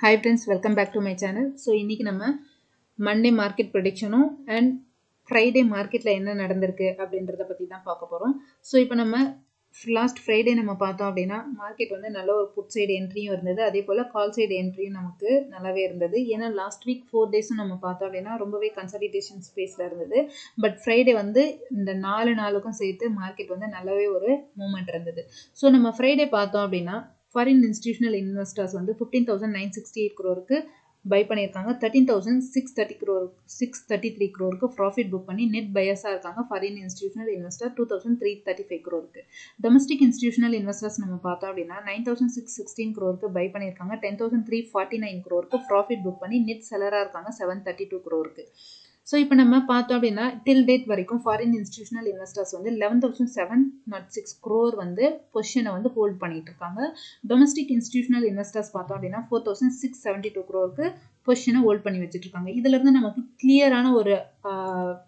Hi friends welcome back to my channel so இன்றைக்கி நம்ம Monday market ப்ரொடிக்ஷனும் and Friday மார்க்கெட்டில் என்ன நடந்திருக்கு அப்படின்றத பற்றி தான் பார்க்க போகிறோம் ஸோ இப்போ நம்ம லாஸ்ட் ஃப்ரைடே நம்ம பார்த்தோம் அப்படின்னா மார்க்கெட் வந்து நல்ல ஒரு புட் சைடு என்ட்ரியும் இருந்தது. அதே போல் கால் சைடு என்ட்ரியும் நமக்கு நல்லாவே இருந்தது. ஏன்னா லாஸ்ட் வீக் ஃபோர் டேஸும் நம்ம பார்த்தோம் அப்படின்னா ரொம்பவே கன்சல்டேஷன் ஸ்பேஸில் இருந்தது. பட் ஃப்ரைடே வந்து இந்த நாலு நாளுக்கும் சேர்த்து மார்க்கெட் வந்து நல்லாவே ஒரு மூமெண்ட் இருந்தது. ஸோ நம்ம ஃப்ரைடே பார்த்தோம் அப்படின்னா ஃபாரின் இன்ஸ்டியூஷனல் இன்வெஸ்டர்ஸ் வந்து fifteen thousand nine sixty eight க்ரோருக்கு buy பண்ணியிருக்காங்க. Thirteen thousand six thirty crore six thirty three க்ரோருக்கு profit book பண்ணி நெட் பயஸாக இருக்காங்க. Foreign institutional investor two thousand three thirty five க்ரோருக்கு domestic institutional investors நம்ம பார்த்தோம் அப்படின்னா nine thousand six sixteen க்ரோருக்கு buy பண்ணியிருக்காங்க. Ten thousand three forty nine க்ரோருக்கு profit book பண்ணி net செலராக இருக்காங்க. செவன் தேர்ட்டி டூ க்ரோருக்கு ஸோ இப்போ நம்ம பார்த்தோம் அப்படின்னா டில் டேட் வரைக்கும் ஃபாரின் இன்ஸ்டியூஷனல் இன்வெஸ்டர்ஸ் வந்து eleven thousand seven naught six crore வந்து பொசிஷனை வந்து ஹோல்ட் பண்ணிட்டு இருக்காங்க டொமஸ்டிக் இன்ஸ்டியூஷனல் இன்வெஸ்டர்ஸ் பார்த்தோம் அப்படின்னா four thousand six seventy two க்ரோருக்கு பொசிஷனை ஹோல்ட் பண்ணி வச்சுட்டு இருக்காங்க இதுலேருந்து நமக்கு கிளியரான ஒரு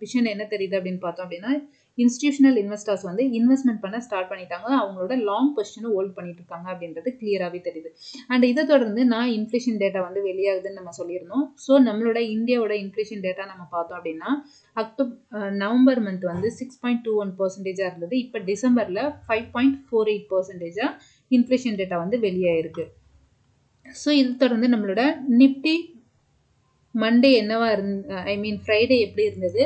விஷயம் என்ன தெரியுது அப்படின்னு பார்த்தோம் அப்படின்னா இன்ஸ்டியூஷனல் இன்வெஸ்டர்ஸ் வந்து இன்வெஸ்ட்மெண்ட் பண்ண ஸ்டார்ட் பண்ணிட்டாங்க. அவங்களோட லாங் பொசிஷனை ஹோல்ட் பண்ணிட்டு இருக்காங்க அப்படின்றது கிளியராகவே தெரியுது. அண்ட் இதை தொடர்ந்து நான் இன்ஃப்ளேஷன் டேட்டா வந்து வெளியாகுதுன்னு நம்ம சொல்லியிருந்தோம். ஸோ நம்மளோட இந்தியாவோட இன்ஃப்ளேஷன் டேட்டா நம்ம பார்த்தோம் அப்படின்னா அக்டோபர் நவம்பர் மந்த் வந்து சிக்ஸ் பாயிண்ட் டூ ஒன் பர்சன்டேஜாக இருந்தது. இப்போ டிசம்பரில் ஃபைவ் பாயிண்ட் ஃபோர் எயிட் பர்சன்டேஜாக இன்ஃப்ளேஷன் டேட்டா வந்து வெளியாயிருக்கு. ஸோ இது தொடர்ந்து நம்மளோட நிப்டி மண்டே என்னவா இருந் ஐ மீன் ஃப்ரைடே எப்படி இருந்தது?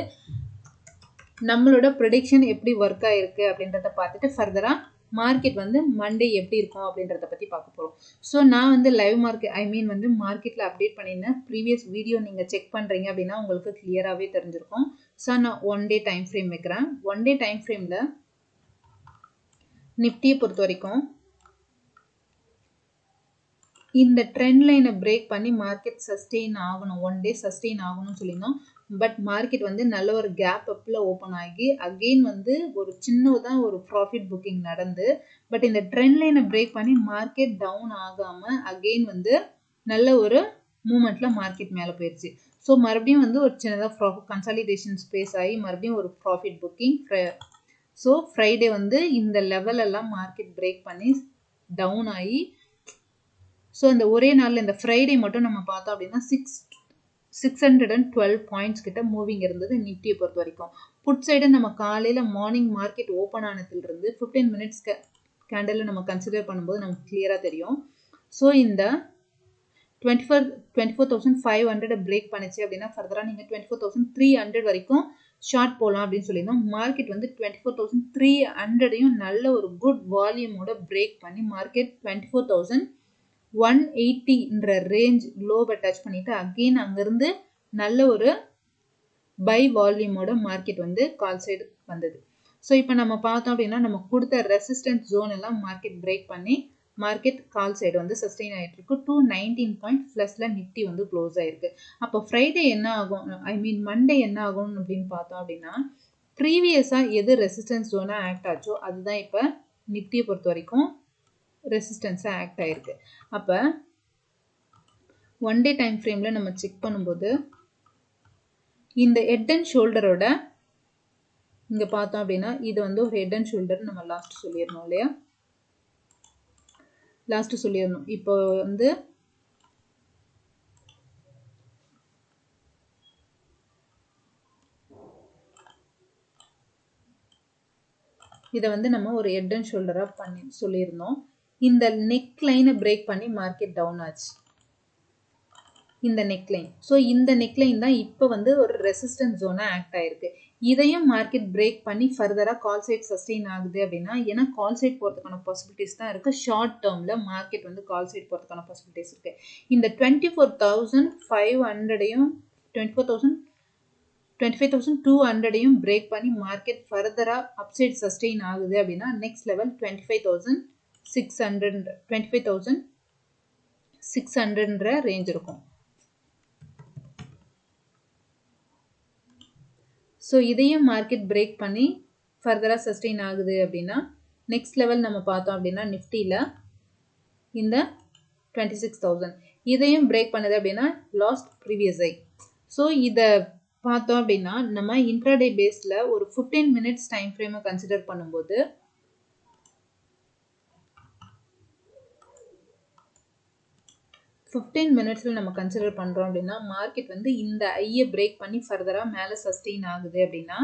நம்மளோட ப்ரொடிக்ஷன் எப்படி ஒர்க் ஆயிருக்கு அப்படின்றத பார்த்துட்டு ஃபர்தராக மார்க்கெட் வந்து மண்டே எப்படி இருக்கும் அப்படின்றத பற்றி பார்க்க போகிறோம் ஸோ நான் வந்து லைவ் மார்க்கெட் ஐ மீன் வந்து மார்க்கெட்டில் அப்டேட் பண்ணியிருந்தேன் ப்ரீவியஸ் வீடியோ நீங்கள் செக் பண்ணுறீங்க அப்படின்னா உங்களுக்கு கிளியராகவே தெரிஞ்சிருக்கும். ஸோ நான் ஒன் டே டைம் ஃப்ரேம் வைக்கிறேன். ஒன் டே டைம் ஃப்ரேமில் நிஃப்டியை பொறுத்த வரைக்கும் இந்த ட்ரெண்ட் லைனை பிரேக் பண்ணி மார்க்கெட் சஸ்டெயின் ஆகணும். ஒன் டே சஸ்டெயின் ஆகணும்னு சொல்லியிருந்தோம். பட் மார்க்கெட் வந்து நல்ல ஒரு கேப் அப்பில் ஓப்பன் ஆகி அகெயின் வந்து ஒரு சின்னதாக ஒரு ப்ராஃபிட் புக்கிங் நடந்து பட் இந்த ட்ரெண்ட் லைனை பிரேக் பண்ணி மார்க்கெட் டவுன் ஆகாமல் அகெயின் வந்து நல்ல ஒரு மூமெண்ட்டில் மார்க்கெட் மேலே போயிடுச்சு ஸோ மறுபடியும் வந்து ஒரு சின்னதாக ப்ரா கன்சாலிடேஷன் ஸ்பேஸ் ஆகி மறுபடியும் ஒரு ப்ராஃபிட் புக்கிங் ஸோ ஃப்ரைடே வந்து இந்த லெவலெல்லாம் மார்க்கெட் பிரேக் பண்ணி டவுன் ஆகி ஸோ இந்த ஒரே நாளில் இந்த ஃப்ரைடே மட்டும் நம்ம பார்த்தோம் அப்படின்னா six six hundred and twelve points கிட்ட மூவிங் இருந்தது நிஃப்டியை பொறுத்த வரைக்கும். புட் சைடு நம்ம காலையில் மார்னிங் மார்க்கெட் ஓப்பன் ஆனதுலேருந்து ஃபிஃப்டீன் மினிட்ஸ் கேண்டலில் நம்ம கன்சிடர் பண்ணும்போது நமக்கு கிளியராக தெரியும். ஸோ இந்த twenty four twenty four thousand five hundred break பண்ணிச்சு அப்படின்னா ஃபர்தராக நீங்கள் twenty four thousand three hundred வரைக்கும் ஷார்ட் போகலாம் அப்படின்னு சொல்லியிருந்தோம். மார்க்கெட் வந்து டுவெண்ட்டி ஃபோர் தௌசண்ட் த்ரீ ஹண்ட்ரடையும் நல்ல ஒரு குட் வால்யூமோட பிரேக் பண்ணி market twenty four thousand one எயிட்டின்ற range லோவை டச் பண்ணிவிட்டு அகெயின் அங்கேருந்து நல்ல ஒரு பை வால்யூமோட மார்க்கெட் வந்து கால் சைடு வந்தது. ஸோ இப்போ நம்ம பார்த்தோம் அப்படின்னா நம்ம கொடுத்த ரெசிஸ்டன்ஸ் ஜோன் எல்லாம் மார்க்கெட் பிரேக் பண்ணி மார்க்கெட் கால் சைடு வந்து சஸ்டெயின் ஆகிட்டு இருக்கு. டூ நைன்டீன் பாயிண்ட் ப்ளஸில் நிஃப்டி வந்து க்ளோஸ் ஆகிருக்கு அப்போ ஃப்ரைடே என்ன ஆகும்? ஐ மீன் மண்டே என்ன ஆகும் அப்படின்னு பார்த்தோம் அப்படின்னா ப்ரீவியஸாக எது ரெசிஸ்டன்ஸ் ஜோனாக ஆக்ட் ஆச்சோ அதுதான் இப்போ நிஃப்டியை பொறுத்த வரைக்கும் ரெசிஸ்டன்ஸாக ஆக்ட் ஆகிருக்கு அப்போ ஒன் டே டைம் ஃப்ரேமில் நம்ம செக் பண்ணும்போது இந்த ஹெட் அண்ட் ஷோல்டரோட இங்கே பார்த்தோம் அப்படின்னா இது வந்து ஒரு ஹெட் அண்ட் ஷோல்டர் நம்ம லாஸ்ட்டு சொல்லிடணும் இல்லையா? லாஸ்ட்டு சொல்லிடணும். இப்போ வந்து இதை வந்து நம்ம ஒரு ஹெட் அண்ட் ஷோல்டராக பண்ணி சொல்லியிருந்தோம். இந்த நெக் லைனை பிரேக் பண்ணி மார்க்கெட் டவுன் ஆச்சு. இந்த நெக்லைன் ஸோ இந்த நெக்லைன் தான் இப்போ வந்து ஒரு ரெசிஸ்டன்ஸ் ஜோனாக ஆக்ட் ஆயிருக்கு. இதையும் மார்க்கெட் பிரேக் பண்ணி ஃபர்தராக கால் சைட் சஸ்டெயின் ஆகுது அப்படின்னா ஏன்னா கால் சைட் போகிறதுக்கான பாசிபிலிட்டிஸ் தான் இருக்குது ஷார்ட் டேர்மில் மார்க்கெட் வந்து கால் சைட் போகிறதுக்கான பாசிபிலிட்டிஸ் இருக்குது இந்த twenty four thousand five ஹண்ட்ரடையும் twenty four thousand twenty five thousand two ஹண்ட்ரடையும் break பண்ணி மார்க்கெட் ஃபர்தராக அப்சைட் சஸ்டெயின் ஆகுது அப்படின்னா next level twenty five thousand six hundred twenty five thousand six ஹண்ட்ரட்ன்ற range இருக்கும். ஸோ இதையும் மார்க்கெட் பிரேக் பண்ணி ஃபர்தராக சஸ்டெயின் ஆகுது அப்படின்னா நெக்ஸ்ட் லெவல் நம்ம பார்த்தோம் அப்படின்னா நிஃப்டியில் இந்த டுவெண்ட்டி சிக்ஸ் தௌசண்ட் இதையும் பிரேக் பண்ணுது அப்படின்னா லாஸ்ட் ப்ரீவியஸ் ஐ ஸோ இதை பார்த்தோம் அப்படின்னா நம்ம இன்ட்ராடே பேஸில் ஒரு ஃபிஃப்டீன் மினிட்ஸ் டைம் ஃப்ரேமை கன்சிடர் பண்ணும்போது ஃபிஃப்டீன் மினிட்ஸில் நம்ம கன்சிடர் பண்ணுறோம் அப்படின்னா மார்க்கெட் வந்து இந்த ஐயை பிரேக் பண்ணி ஃபர்தராக மேலே சஸ்டெயின் ஆகுது அப்படின்னா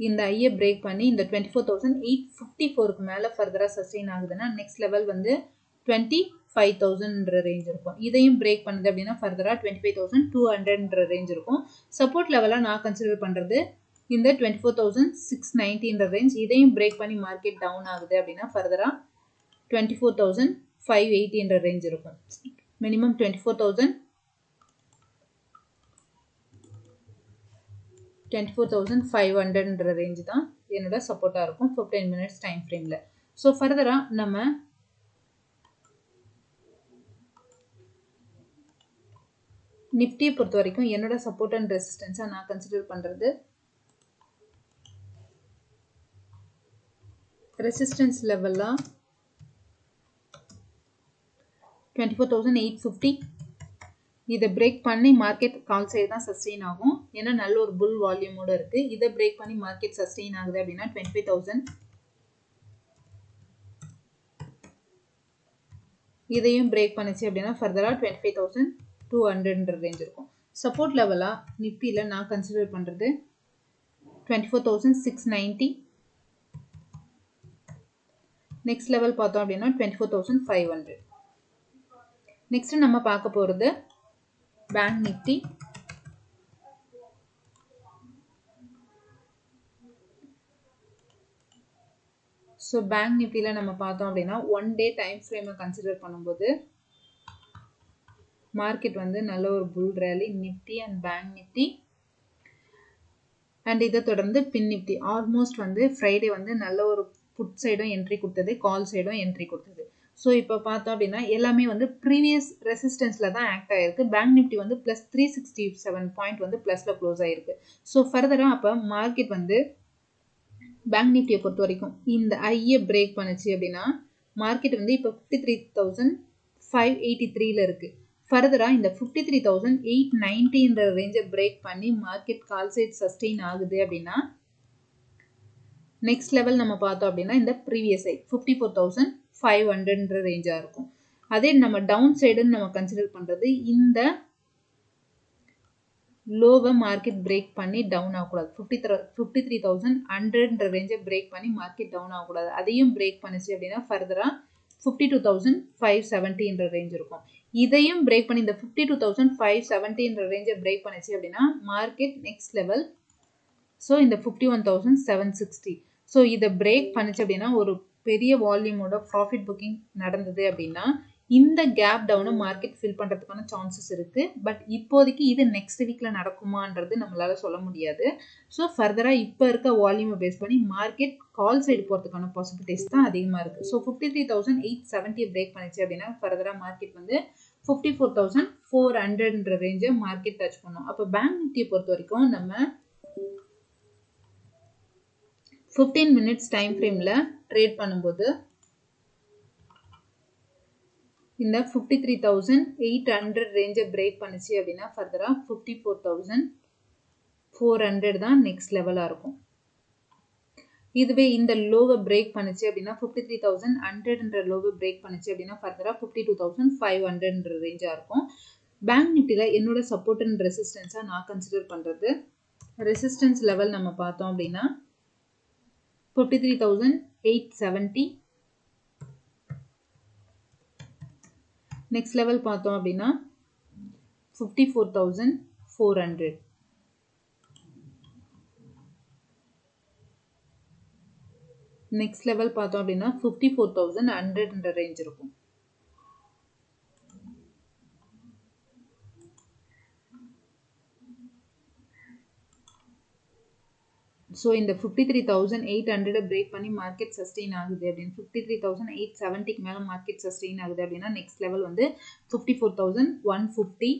இந்த ஐயை பிரேக் பண்ணி இந்த twenty four thousand eight fifty ஃபோருக்கு மேலே ஃபர்தராக சஸ்டெயின் ஆகுதுன்னா நெக்ஸ்ட் லெவல் வந்து டுவெண்ட்டி ஃபைவ் தௌசண்ட்ன்ற ரேஞ்ச் இருக்கும். இதையும் பிரேக் பண்ணுது அப்படின்னா ஃபர்தராக டுவெண்ட்டி ஃபைவ் தௌசண்ட் டூ ஹண்ட்ரட்ன்ற ரேஞ்ச் இருக்கும். சப்போர்ட் லெவலாக நான் கன்சிடர் பண்ணுறது இந்த டுவெண்ட்டி ஃபோர் தௌசண்ட் சிக்ஸ் நைன்டின்ற ரேஞ்ச் இதையும் பிரேக் பண்ணி மார்க்கெட் டவுன் ஆகுது அப்படின்னா ஃபர்தராக டுவெண்ட்டி ஃபோர் தௌசண்ட் ஃபைவ் எயிட்டின்ற ரேஞ்ச் இருக்கும். Minimum twenty four thousand twenty four thousand five ஹண்ட்ரட்ன்ற range தான் என்னோட சப்போர்ட்டாக இருக்கும் ஃபிஃப்டீன் மினிட்ஸ் டைம் ஃப்ரேமில் ஸோ ஃபர்தராக நம்ம நிஃப்டியை பொறுத்த வரைக்கும் என்னோட சப்போர்ட் அண்ட் ரெசிஸ்டன்ஸாக நான் கன்சிடர் பண்ணுறது ரெசிஸ்டன்ஸ் லெவலாக twenty four thousand eight fifty இதை பிரேக் பண்ணி மார்க்கெட் கால் சைடு தான் சஸ்டெயின் ஆகும். ஏன்னா நல்ல ஒரு புல் வால்யூமோட இருக்குது இதை பிரேக் பண்ணி மார்க்கெட் சஸ்டெயின் ஆகுது அப்படின்னா டுவெண்ட்டி ஃபைவ் தௌசண்ட் இதையும் பிரேக் பண்ணிச்சு அப்படின்னா ஃபர்தராக டுவெண்ட்டி ஃபைவ் தௌசண்ட் டூ ஹண்ட்ரட்ன்ற ரேஞ்ச் இருக்கும். சப்போர்ட் லெவலாக நிஃப்டியில் நான் கன்சிடர் பண்ணுறது twenty four thousand six ninety next level பார்த்தோம் அப்படின்னா twenty four thousand five hundred next நம்ம பார்க்க போகிறது பேங்க் நிஃப்டி ஸோ பேங்க் நிஃப்டியில் நம்ம பார்த்தோம் அப்படின்னா ஒன் டே டைம் ஃப்ரேமை கன்சிடர் பண்ணும்போது மார்க்கெட் வந்து நல்ல ஒரு bull rally Nifty and bank Nifty and இதை தொடர்ந்து பின் நிஃப்டி ஆல்மோஸ்ட் வந்து ஃப்ரைடே வந்து நல்ல ஒரு புட் சைடும் என்ட்ரி கொடுத்தது கால் சைடும் என்ட்ரி கொடுத்தது. ஸோ இப்போ பார்த்தோம் அப்படின்னா எல்லாமே வந்து ப்ரீவியஸ் ரெசிஸ்டன்ஸில் தான் ஆக்ட் ஆகிருக்கு பேங்க் நிஃப்டி வந்து plus three sixty seven point வந்து ப்ளஸில் க்ளோஸ் ஆகிருக்கு ஸோ ஃபர்தராக அப்போ மார்க்கெட் வந்து பேங்க் நிஃப்டியை பொறுத்த வரைக்கும் இந்த ஐயை பிரேக் பண்ணுச்சு அப்படின்னா மார்க்கெட் வந்து இப்போ fifty three thousand five eighty த்ரீல இருக்குது ஃபர்தராக இந்த ஃபிஃப்டி த்ரீ தௌசண்ட் எயிட் நைன்ட்டின்ற ரேஞ்சை பிரேக் பண்ணி மார்க்கெட் கால் சைட் சஸ்டெயின் ஆகுது அப்படின்னா நெக்ஸ்ட் லெவல் நம்ம பார்த்தோம் அப்படின்னா இந்த ப்ரீவியஸ் ஐ ஃபிஃப்டி ஃபோர் தௌசண்ட் ஃபைவ் ஹண்ட்ரட்ன்ற ரேஞ்சாக இருக்கும். அதே நம்ம டவுன் சைடுன்னு நம்ம கன்சிடர் பண்ணுறது இந்த லோவை மார்க்கெட் பிரேக் பண்ணி டவுன் ஆகக்கூடாது. Fifty three fifty three thousand ஹண்ட்ரட்ன்ற ரேஞ்சை பிரேக் பண்ணி மார்க்கெட் டவுன் ஆகக்கூடாது. அதையும் பிரேக் பண்ணிச்சு அப்படின்னா ஃபர்தராக ஃபிஃப்டி டூ தௌசண்ட் ஃபைவ் செவன்ட்டின்ற ரேஞ்ச் இருக்கும். இதையும் பிரேக் பண்ணி இந்த ஃபிஃப்டி டூ தௌசண்ட் ஃபைவ் செவன்ட்டின்ற ரேஞ்சை பிரேக் பண்ணிச்சு அப்படின்னா மார்க்கெட் நெக்ஸ்ட் லெவல் ஸோ இந்த fifty one thousand seven sixty so இதை பிரேக் பண்ணிச்சு அப்படின்னா ஒரு பெரிய வால்யூமோட ப்ராஃபிட் புக்கிங் நடந்தது அப்படின்னா இந்த கேப் டவுனை மார்க்கெட் ஃபில் பண்ணுறதுக்கான சான்சஸ் இருக்குது பட் இப்போதைக்கு இது நெக்ஸ்ட் வீக்கில் நடக்குமான்றது நம்மளால் சொல்ல முடியாது. ஸோ ஃபர்தராக இப்போ இருக்க வால்யூமை பேஸ் பண்ணி மார்க்கெட் கால் சைடு போகிறதுக்கான பாசிபிலிட்டிஸ் தான் அதிகமாக இருக்குது so fifty three thousand eight seventy break பண்ணிச்சு அப்படின்னா ஃபர்தராக மார்க்கெட் வந்து ஃபிஃப்டி ஃபோர் தௌசண்ட் ஃபோர் ஹண்ட்ரட்ன்ற ரேஞ்சை மார்க்கெட் டச் பண்ணும். அப்போ பேங்க் நிஃப்டியை பொறுத்த வரைக்கும் நம்ம ஃபிஃப்டீன் மினிட்ஸ் டைம் ஃப்ரேமில் ட்ரேட் பண்ணும்போது இந்த fifty three thousand eight hundred ரேஞ்சை break பண்ணிச்சு அப்படின்னா ஃபர்தராக fifty four thousand four hundred தான் நெக்ஸ்ட் லெவலாக இருக்கும். இதுவே இந்த லோவை பிரேக் பண்ணிச்சு அப்படின்னா ஃபிஃப்டி த்ரீ தௌசண்ட் ஹண்ட்ரட்ன்ற லோவை பிரேக் பண்ணுச்சு அப்படின்னா ஃபர்தராக ஃபிஃப்டி டூ தௌசண்ட் ஃபைவ் ஹண்ட்ரட்ன்ற ரேஞ்சாக இருக்கும். பேங்க் நிஃப்டியில் என்னோட சப்போர்ட் அண்ட் ரெசிஸ்டன்ஸாக நான் கன்சிடர் பண்ணுறது ரெசிஸ்டன்ஸ் லெவல் நம்ம பார்த்தோம் அப்படின்னா fifty three thousand eight seventy next level பார்த்தோம் அப்படின்னா fifty four thousand four hundred next level பார்த்தோம் அப்படின்னா ஃபிஃப்டி ஃபோர் தௌசண்ட் ஹண்ட்ரட்ன்ற ரேஞ்ச் இருக்கும். ஸோ இந்த fifty three thousand eight hundred break பண்ணி மார்க்கெட் சஸ்டெயின் ஆகுது அப்படின்னு. ஃபிஃப்டி த்ரீ தௌசண்ட் எயிட் செவன்ட்டிக்கு மேலே மார்க்கெட் சஸ்டெயின் ஆகுது அப்படின்னா நெக்ஸ்ட் லெவல் வந்து fifty four thousand one fifty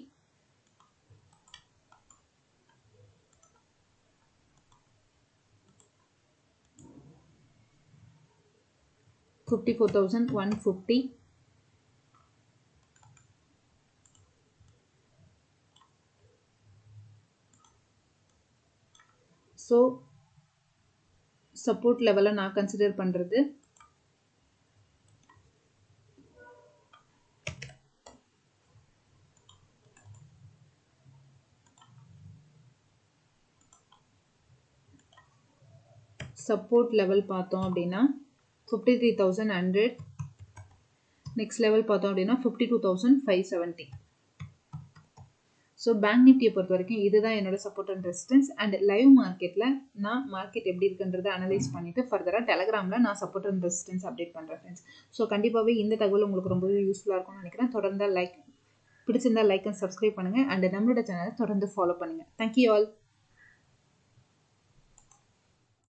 fifty four thousand one fifty so support லெவலை நான் கன்சிடர் பண்ணுறது சப்போர்ட் லெவல் பார்த்தோம் அப்படின்னா fifty three thousand hundred next level பார்த்தோம் அப்படின்னா fifty two thousand five seventy so bank நிஃப்டியை பொறுத்த வரைக்கும் இதுதான் என்னோட support and resistance and live மார்க்கெட்டில் நான் மார்க்கெட் எப்படி இருக்குன்றதை அனலைஸ் பண்ணிவிட்டு ஃபர்தராக டெலகிராமில் நான் சப்போர்ட் அண்ட் ரெசிஸ்டன்ஸ் அப்டேட் பண்ணுறேன் ஃப்ரெண்ட்ஸ் ஸோ கண்டிப்பாகவே இந்த தகவல் உங்களுக்கு ரொம்பவே யூஸ்ஃபுல்லாக இருக்கும்னு நினைக்கிறேன். தொடர்ந்து லைக் பிடிச்சிருந்தா லைக் அண்ட் சப்ஸ்கிரைப் பண்ணுங்கள் அண்ட் நம்மளோட சேனலை தொடர்ந்து ஃபாலோ பண்ணுங்கள் தேங்க்யூ ஆல்